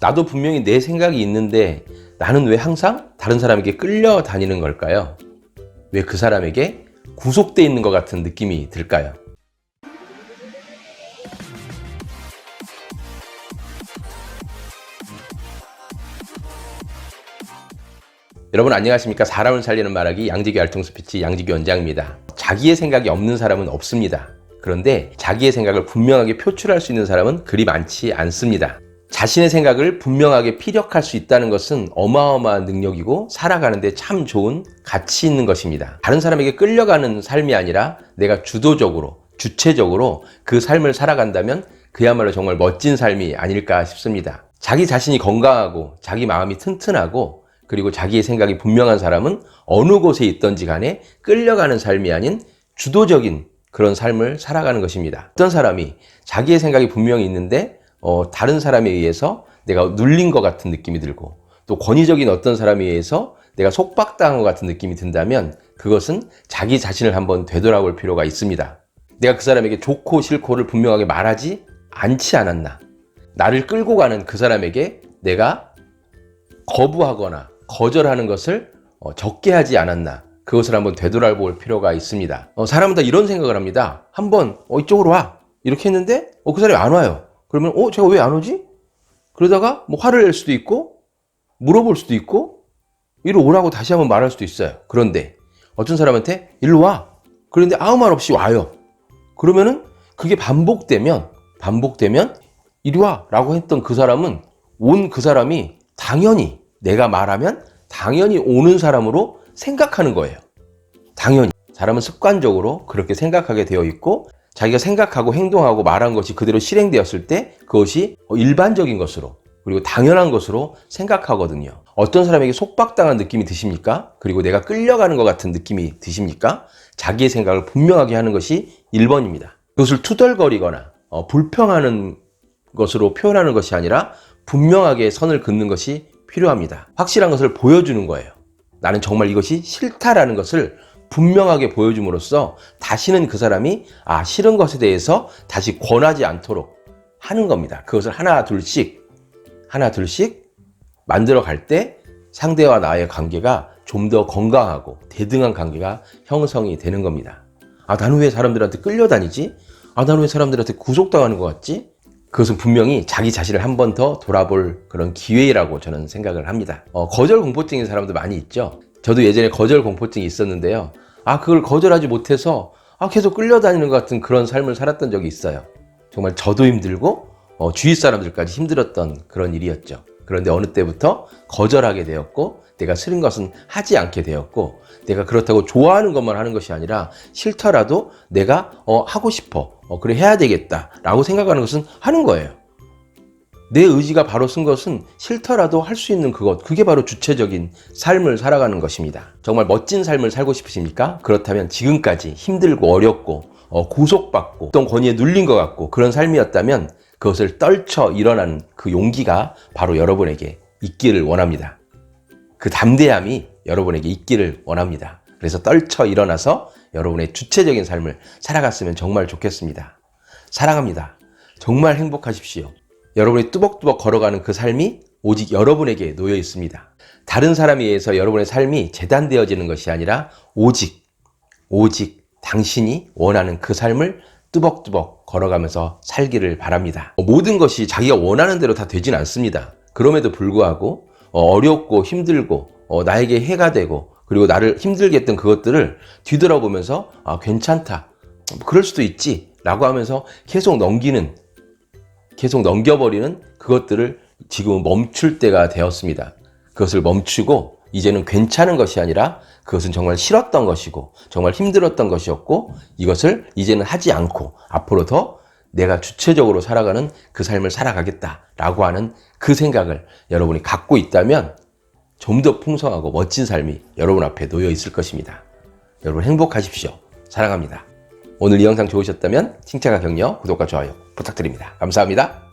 나도 분명히 내 생각이 있는데 나는 왜 항상 다른 사람에게 끌려다니는 걸까요? 왜 그 사람에게 구속돼 있는 것 같은 느낌이 들까요? 여러분 안녕하십니까 사람을 살리는 말하기 양지교 알통 스피치 양지교 원장입니다 자기의 생각이 없는 사람은 없습니다 그런데 자기의 생각을 분명하게 표출할 수 있는 사람은 그리 많지 않습니다 자신의 생각을 분명하게 피력할 수 있다는 것은 어마어마한 능력이고 살아가는데 참 좋은 가치 있는 것입니다 다른 사람에게 끌려가는 삶이 아니라 내가 주도적으로 주체적으로 그 삶을 살아간다면 그야말로 정말 멋진 삶이 아닐까 싶습니다 자기 자신이 건강하고 자기 마음이 튼튼하고 그리고 자기의 생각이 분명한 사람은 어느 곳에 있던지 간에 끌려가는 삶이 아닌 주도적인 그런 삶을 살아가는 것입니다. 어떤 사람이 자기의 생각이 분명히 있는데 어, 다른 사람에 의해서 내가 눌린 것 같은 느낌이 들고 또 권위적인 어떤 사람에 의해서 내가 속박당한 것 같은 느낌이 든다면 그것은 자기 자신을 한번 되돌아볼 필요가 있습니다. 내가 그 사람에게 좋고 싫고를 분명하게 말하지 않지 않았나. 나를 끌고 가는 그 사람에게 내가 거부하거나 거절하는 것을 어, 적게 하지 않았나 그것을 한번 되돌아볼 필요가 있습니다. 어, 사람은 다 이런 생각을 합니다. 한번 어, 이쪽으로 와 이렇게 했는데 어, 그 사람이 안 와요. 그러면 어 제가 왜 안 오지? 그러다가 뭐 화를 낼 수도 있고 물어볼 수도 있고 이리로 오라고 다시 한번 말할 수도 있어요. 그런데 어떤 사람한테 일로 와 그런데 아무 말 없이 와요. 그러면은 그게 반복되면 반복되면 이리 와라고 했던 그 사람은 온 그 사람이 당연히 내가 말하면 당연히 오는 사람으로 생각하는 거예요. 당연히. 사람은 습관적으로 그렇게 생각하게 되어 있고 자기가 생각하고 행동하고 말한 것이 그대로 실행되었을 때 그것이 일반적인 것으로 그리고 당연한 것으로 생각하거든요. 어떤 사람에게 속박당한 느낌이 드십니까? 그리고 내가 끌려가는 것 같은 느낌이 드십니까? 자기의 생각을 분명하게 하는 것이 1번입니다. 그것을 투덜거리거나 어, 불평하는 것으로 표현하는 것이 아니라 분명하게 선을 긋는 것이 필요합니다. 확실한 것을 보여주는 거예요. 나는 정말 이것이 싫다라는 것을 분명하게 보여줌으로써 다시는 그 사람이 아 싫은 것에 대해서 다시 권하지 않도록 하는 겁니다. 그것을 하나 둘씩 하나 둘씩 만들어 갈 때 상대와 나의 관계가 좀 더 건강하고 대등한 관계가 형성이 되는 겁니다. 아 나는 왜 사람들한테 끌려다니지? 아 나는 왜 사람들한테 구속당하는 것 같지? 그것은 분명히 자기 자신을 한 번 더 돌아볼 그런 기회라고 저는 생각을 합니다. 어, 거절 공포증인 사람도 많이 있죠. 저도 예전에 거절 공포증이 있었는데요. 아, 그걸 거절하지 못해서 아, 계속 끌려다니는 것 같은 그런 삶을 살았던 적이 있어요. 정말 저도 힘들고 어, 주위 사람들까지 힘들었던 그런 일이었죠. 그런데 어느 때부터 거절하게 되었고 내가 싫은 것은 하지 않게 되었고 내가 그렇다고 좋아하는 것만 하는 것이 아니라 싫더라도 내가 어, 하고 싶어 어, 그래 해야 되겠다라고 생각하는 것은 하는 거예요. 내 의지가 바로 쓴 것은 싫더라도 할 수 있는 그것, 그게 바로 주체적인 삶을 살아가는 것입니다. 정말 멋진 삶을 살고 싶으십니까? 그렇다면 지금까지 힘들고 어렵고 어, 구속받고 어떤 권위에 눌린 것 같고 그런 삶이었다면 그것을 떨쳐 일어나는 그 용기가 바로 여러분에게 있기를 원합니다. 그 담대함이 여러분에게 있기를 원합니다. 그래서 떨쳐 일어나서 여러분의 주체적인 삶을 살아갔으면 정말 좋겠습니다. 사랑합니다. 정말 행복하십시오. 여러분이 뚜벅뚜벅 걸어가는 그 삶이 오직 여러분에게 놓여 있습니다. 다른 사람에 의해서 여러분의 삶이 재단되어지는 것이 아니라 오직, 오직 당신이 원하는 그 삶을 뚜벅뚜벅 걸어가면서 살기를 바랍니다. 모든 것이 자기가 원하는 대로 다 되진 않습니다. 그럼에도 불구하고 어, 어렵고 힘들고 어, 나에게 해가 되고 그리고 나를 힘들게 했던 그것들을 뒤돌아보면서 아, 괜찮다. 그럴 수도 있지. 라고 하면서 계속 넘기는, 계속 넘겨버리는 그것들을 지금은 멈출 때가 되었습니다. 그것을 멈추고 이제는 괜찮은 것이 아니라 그것은 정말 싫었던 것이고 정말 힘들었던 것이었고 이것을 이제는 하지 않고 앞으로 더 내가 주체적으로 살아가는 그 삶을 살아가겠다라고 하는 그 생각을 여러분이 갖고 있다면 좀 더 풍성하고 멋진 삶이 여러분 앞에 놓여 있을 것입니다. 여러분 행복하십시오. 사랑합니다. 오늘 이 영상 좋으셨다면 칭찬과 격려, 구독과 좋아요 부탁드립니다. 감사합니다.